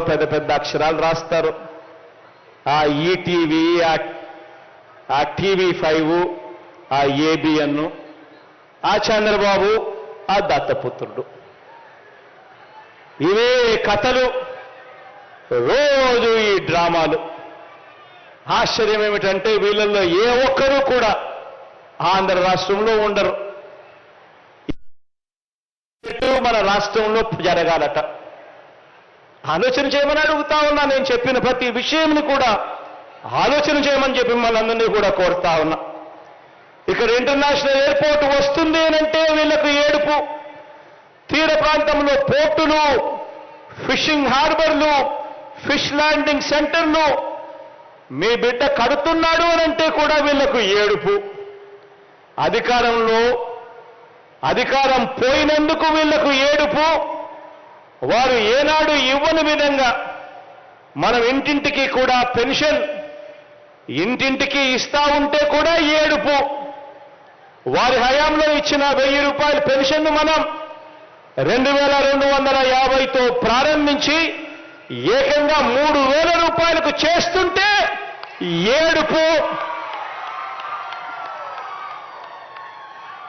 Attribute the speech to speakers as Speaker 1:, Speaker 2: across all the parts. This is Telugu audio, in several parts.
Speaker 1: పెద్ద పెద్ద అక్షరాలు రాస్తారు. ఆ ఈటీవీ ఆ టీవీ ఫైవ్ ఆ ఏబిఎన్ ఆ చంద్రబాబు ఆ దత్తపుత్రుడు. ఇవే కథలు. రోజు ఈ డ్రామాలు. ఆశ్చర్యం ఏమిటంటే వీళ్ళల్లో ఏ ఒక్కరూ కూడా ఆంధ్ర రాష్ట్రంలో ఉండరు. మన రాష్ట్రంలో జరగాలట. ఆలోచన చేయమని అడుగుతా ఉన్నా నేను చెప్పిన ప్రతి విషయంని కూడా ఆలోచన చేయమని చెప్పి మనందరినీ కూడా కోరుతా ఉన్నా. ఇక్కడ ఇంటర్నేషనల్ ఎయిర్పోర్ట్ వస్తుంది అంటే వీళ్ళకు ఏడుపు. తీర ప్రాంతంలో పోర్టులు ఫిషింగ్ హార్బర్లు ఫిష్ ల్యాండింగ్ సెంటర్లు. మీ బిడ్డ కడుతున్నాడు అంటే కూడా వీళ్ళకు ఏడుపు. అధికారంలో అధికారం పోయినందుకు వీళ్ళకు ఏడుపు. వారు ఏనాడు ఇవ్వని విధంగా మనం ఇంటింటికి కూడా పెన్షన్ ఇంటింటికి ఇస్తా ఉంటే కూడా ఏడుపు. వారి హయాంలో ఇచ్చిన వెయ్యి రూపాయల పెన్షన్ను మనం రెండు వేల రెండు వందల యాభైతో ప్రారంభించి ఏకంగా మూడు వేల రూపాయలకు చేస్తుంటే ఏడుపు.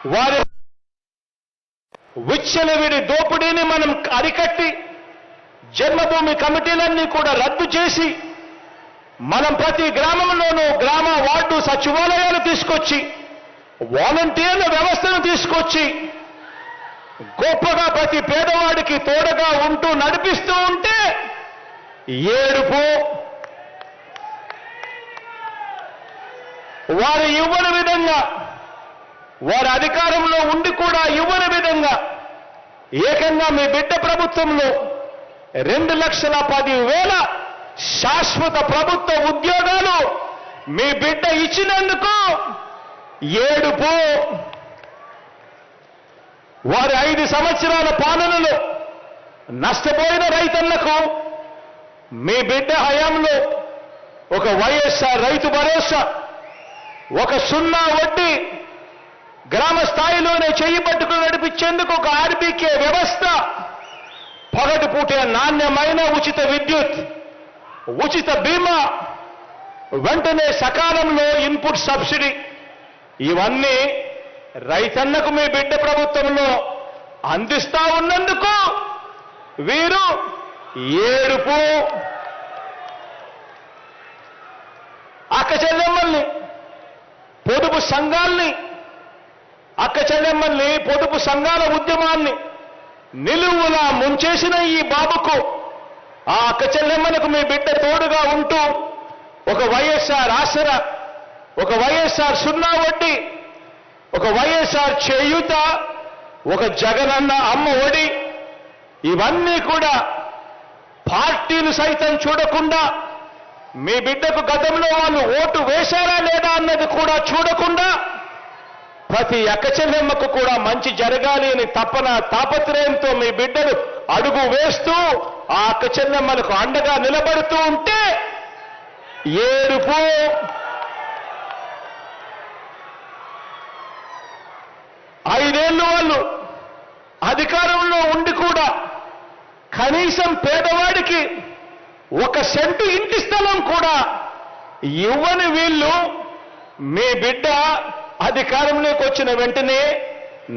Speaker 1: వారి విచ్చలవిడి దోపిడీని మనం అరికట్టి జన్మభూమి కమిటీలన్నీ కూడా రద్దు చేసి మనం ప్రతి గ్రామంలోనూ గ్రామ వార్డు సచివాలయాలు తీసుకొచ్చి వాలంటీర్ల వ్యవస్థను తీసుకొచ్చి గొప్పగా ప్రతి పేదవాడికి తోడగా ఉంటూ నడిపిస్తూ ఉంటే ఏడుపు. వారు ఇవ్వని విధంగా వారి అధికారంలో ఉండి కూడా ఇవ్వని విధంగా ఏకంగా మీ బిడ్డ ప్రభుత్వంలో రెండు లక్షల పది వేల శాశ్వత ప్రభుత్వ ఉద్యోగాలు మీ బిడ్డ ఇచ్చినందుకు ఏడుపు. వారి ఐదు సంవత్సరాల పాలనలో నష్టపోయిన రైతన్నకు మీ బిడ్డ హయాంలో ఒక వైఎస్ఆర్ రైతు భరోసా ఒక సున్నా వడ్డీ గ్రామ స్థాయిలోనే చెయ్యి పట్టుకుని నడిపించేందుకు ఒక ఆర్బీకే వ్యవస్థ. పొగటి పూటే నాణ్యమైన ఉచిత విద్యుత్ ఉచిత బీమా వెంటనే సకాలంలో ఇన్పుట్ సబ్సిడీ. ఇవన్నీ రైతన్నకు మీ బిడ్డ ప్రభుత్వంలో అందిస్తా ఉన్నందుకు వీరు ఏడుపు. అక్క చెల్లెమ్మల్ని పొదుపు సంఘాల్ని అక్క చెల్లెమ్మల్ని పొదుపు సంఘాల ఉద్యమాన్ని నిలువులా ముంచేసిన ఈ బాబుకు ఆ అక్క చెల్లెమ్మలకు మీ బిడ్డ తోడుగా ఉంటూ ఒక వైఎస్ఆర్ ఆసరా ఒక వైఎస్ఆర్ సున్నా వడ్డీ ఒక వైఎస్ఆర్ చేయూత ఒక జగనన్న అమ్మ ఒడి ఇవన్నీ కూడా పార్టీలు సైతం చూడకుండా మీ బిడ్డకు గతంలో వాళ్ళు ఓటు వేశారా లేదా అన్నది కూడా చూడకుండా ప్రతి ఎక్కచెల్లెమ్మకు కూడా మంచి జరగాలి అని తపన తాపత్రయంతో మీ బిడ్డలు అడుగు వేస్తూ ఆ అక్కచెల్లెమ్మలకు అండగా నిలబడుతూ ఉంటే ఏడుపు. ఐదేళ్ళు వాళ్ళు అధికారంలో ఉండి కూడా కనీసం పేదవాడికి ఒక సెంటు ఇంటి స్థలం కూడా ఇవ్వని వీళ్ళు మీ బిడ్డ అధికారంలోకి వచ్చిన వెంటనే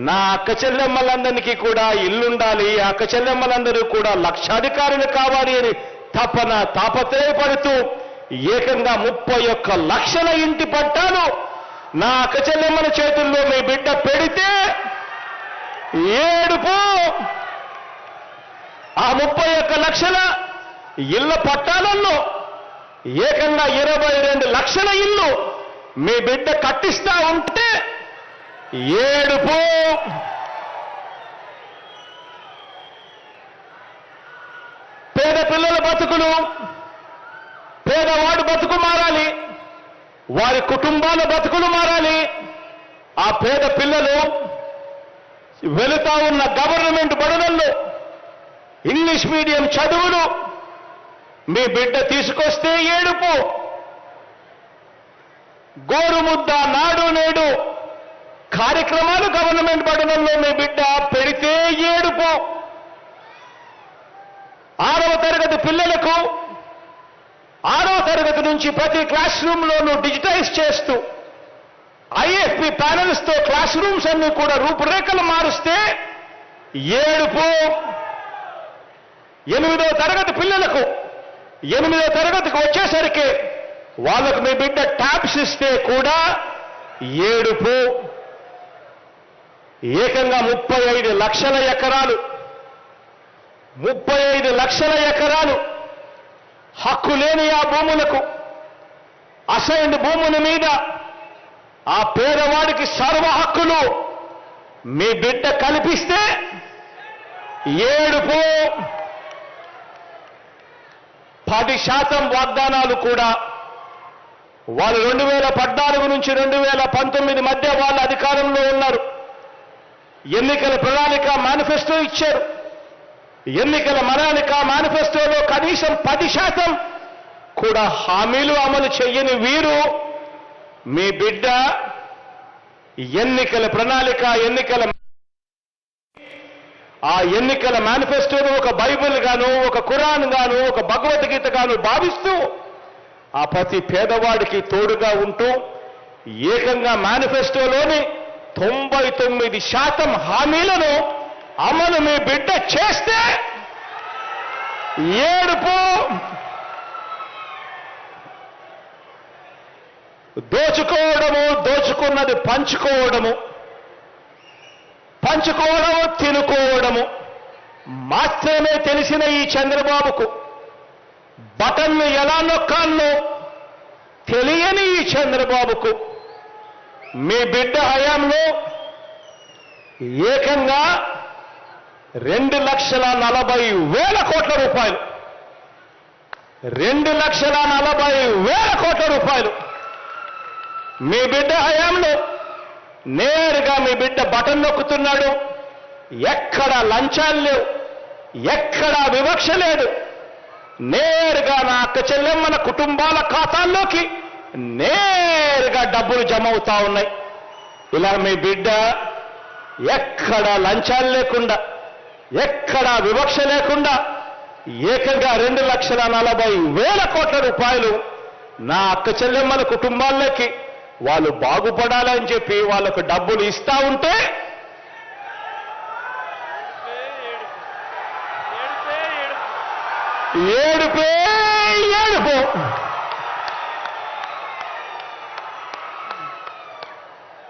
Speaker 1: నా అక్క చెల్లెమ్మలందరికీ కూడా ఇల్లుండాలి అక్క చెల్లెమ్మలందరూ కూడా లక్షాధికారులు కావాలి అని తపన తాపత్రయపడుతూ ఏకంగా ముప్పై ఒక్క లక్షల ఇంటి పట్టాలు నా అక్క చెల్లెమ్మల చేతుల్లో మీ బిడ్డ పెడితే ఏడుపు. ఆ ముప్పై ఒక్క లక్షల ఇళ్ళ పట్టాలలో ఏకంగా ఇరవై రెండు లక్షల ఇల్లు మీ బిడ్డ కట్టిస్తా ఉంటే ఏడుపు. పేద పిల్లల బతుకులు పేదవాడు బతుకు మారాలి వారి కుటుంబాల బతుకులు మారాలి. ఆ పేద పిల్లలు వెళుతా ఉన్న గవర్నమెంట్ బడులలో ఇంగ్లీష్ మీడియం చదువులు మీ బిడ్డ తీసుకొస్తే ఏడుపు. గోరుముద్ద నాడు నేడు కార్యక్రమాలు గవర్నమెంట్ పడడంలో మీ బిడ్డ పెడితే ఏడుపు. ఆరవ తరగతి పిల్లలకు తరగతి నుంచి ప్రతి క్లాస్ రూమ్లోనూ డిజిటైజ్ చేస్తూ ఐఎఫ్పి ప్యానల్స్తో క్లాస్ రూమ్స్ అన్ని కూడా రూపురేఖలు మారుస్తే ఏడుపు. ఎనిమిదో తరగతి పిల్లలకు ఎనిమిదో తరగతికి వచ్చేసరికి వాళ్ళకు మీ బిడ్డ ట్యాబ్స్ ఇస్తే కూడా ఏడుపు. ఏకంగా ముప్పై ఐదు లక్షల ఎకరాలు. ముప్పై ఐదు లక్షల ఎకరాలు హక్కు లేని ఆ భూములకు అసైన్డ్ భూముల మీద ఆ పేదవాడికి సర్వ హక్కులు మీ బిడ్డ కల్పిస్తే ఏడుపు. పది శాతం వాగ్దానాలు కూడా వాళ్ళు రెండు వేల పద్నాలుగు నుంచి రెండు వేల పంతొమ్మిది మధ్య వాళ్ళు అధికారంలో ఉన్నారు. ఎన్నికల ప్రణాళిక మేనిఫెస్టో ఇచ్చారు. ఎన్నికల ప్రణాళిక మేనిఫెస్టోలో కనీసం పది శాతం కూడా హామీలు అమలు చెయ్యని వీరు మీ బిడ్డ ఎన్నికల ప్రణాళిక ఎన్నికల ఆ ఎన్నికల మేనిఫెస్టోను ఒక బైబిల్ గాను ఒక ఖురాన్ గాను ఒక భగవద్గీత గాను భావిస్తూ ఆ ప్రతి పేదవాడికి తోడుగా ఉంటూ ఏకంగా మేనిఫెస్టోలోని తొంభై తొమ్మిది శాతం హామీలను అమలు మీ బిడ్డ చేస్తే ఏడుపు. దోచుకోవడము దోచుకున్నది పంచుకోవడము పంచుకోవడము తినుకోవడము మాత్రమే తెలిసిన ఈ చంద్రబాబుకు బటన్ను ఎలా నొక్కాలో తెలియని ఈ చంద్రబాబుకు. మీ బిడ్డ హయాంలో ఏకంగా రెండు లక్షల నలభై వేల కోట్ల రూపాయలు. రెండు లక్షల నలభై వేల కోట్ల రూపాయలు. మీ బిడ్డ హయాంలో నేరుగా మీ బిడ్డ బటన్ నొక్కుతున్నాడు. ఎక్కడ లంచాలు లేవు. ఎక్కడ వివక్ష లేదు. నేరుగా నా అక్క చెల్లెమ్మల కుటుంబాల ఖాతాల్లోకి నేరుగా డబ్బులు జమ అవుతా ఉన్నాయి. ఇలా మీ బిడ్డ ఎక్కడ లంచాలు లేకుండా ఎక్కడ వివక్ష లేకుండా ఏకంగా రెండు లక్షల నలభై వేల కోట్ల రూపాయలు నా అక్క చెల్లెమ్మల కుటుంబాల్లోకి వాళ్ళు బాగుపడాలని చెప్పి వాళ్ళకు డబ్బులు ఇస్తా ఉంటే ఏడుపే ఏడుపు.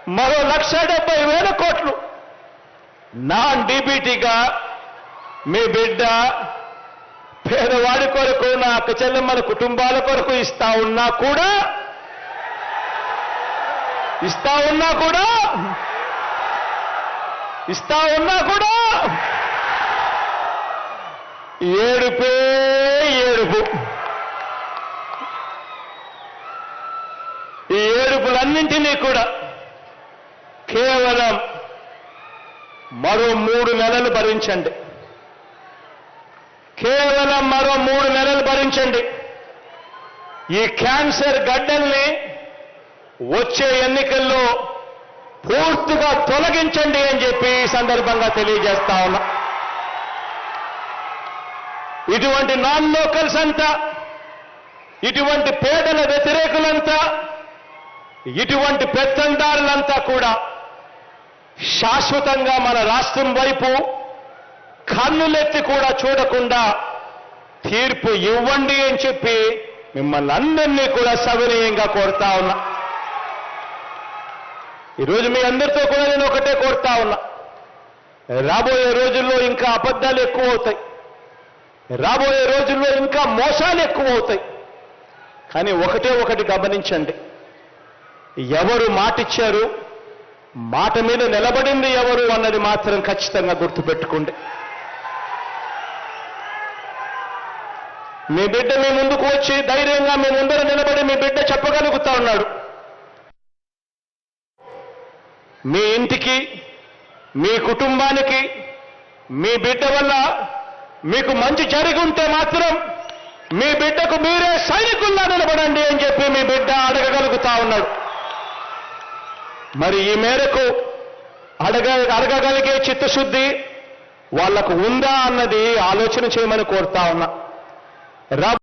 Speaker 1: మరో లక్ష డెబ్బై వేల కోట్లు. నాన్ డీబీటీగా మీ బిడ్డ పేదవాడి కొరకు నా అక్క చెల్లెమ్మల కుటుంబాల కొరకు ఇస్తా ఉన్నా కూడా ఇస్తా ఉన్నా కూడా ఇస్తా ఉన్నా కూడా ఏడుపే ఏడుపు ఈ ఏడుపులన్నింటినీ కూడా కేవలం మరో మూడు నెలలు భరించండి. కేవలం మరో మూడు నెలలు భరించండి. ఈ క్యాన్సర్ గడ్డల్ని వచ్చే ఎన్నికల్లో పూర్తిగా తొలగించండి అని చెప్పి ఈ సందర్భంగా తెలియజేస్తా ఉన్నా. ఇటువంటి నాన్ లోకల్స్ అంతా ఇటువంటి పేదల వ్యతిరేకులంతా ఇటువంటి పెత్తందారులంతా కూడా శాశ్వతంగా మన రాష్ట్రం వైపు కన్నులెత్తి కూడా చూడకుండా తీర్పు ఇవ్వండి అని చెప్పి మిమ్మల్ని అందరినీ కూడా సవినీయంగా కోరుతా ఉన్నా. ఈరోజు మీ అందరితో కూడా నేను ఒకటే కోరుతా ఉన్నా. రాబోయే రోజుల్లో ఇంకా అబద్ధాలు ఎక్కువ అవుతాయి. రాబోయే రోజుల్లో ఇంకా మోసాలు ఎక్కువ అవుతాయి కానీ ఒకటే ఒకటి గమనించండి. ఎవరు మాటిచ్చారు మాట మీద నిలబడింది ఎవరు అన్నది మాత్రం ఖచ్చితంగా గుర్తుపెట్టుకోండి. మీ బిడ్డ మీ ముందుకు వచ్చి ధైర్యంగా మీ ముందర నిలబడి మీ బిడ్డ చెప్పగలుగుతా ఉన్నాడు. మీ ఇంటికి మీ కుటుంబానికి మీ బిడ్డ వల్ల మీకు మంచి జరిగి ఉంటే మాత్రం మీ బిడ్డకు మీరే సైనికుల్లా నిలబడండి అని చెప్పి మీ బిడ్డ అడగగలుగుతా ఉన్నాడు. మరి ఈ మేరకు అడగ అడగగలిగే చిత్తశుద్ధి వాళ్ళకు ఉందా అన్నది ఆలోచన చేయమని కోరుతా ఉన్నా.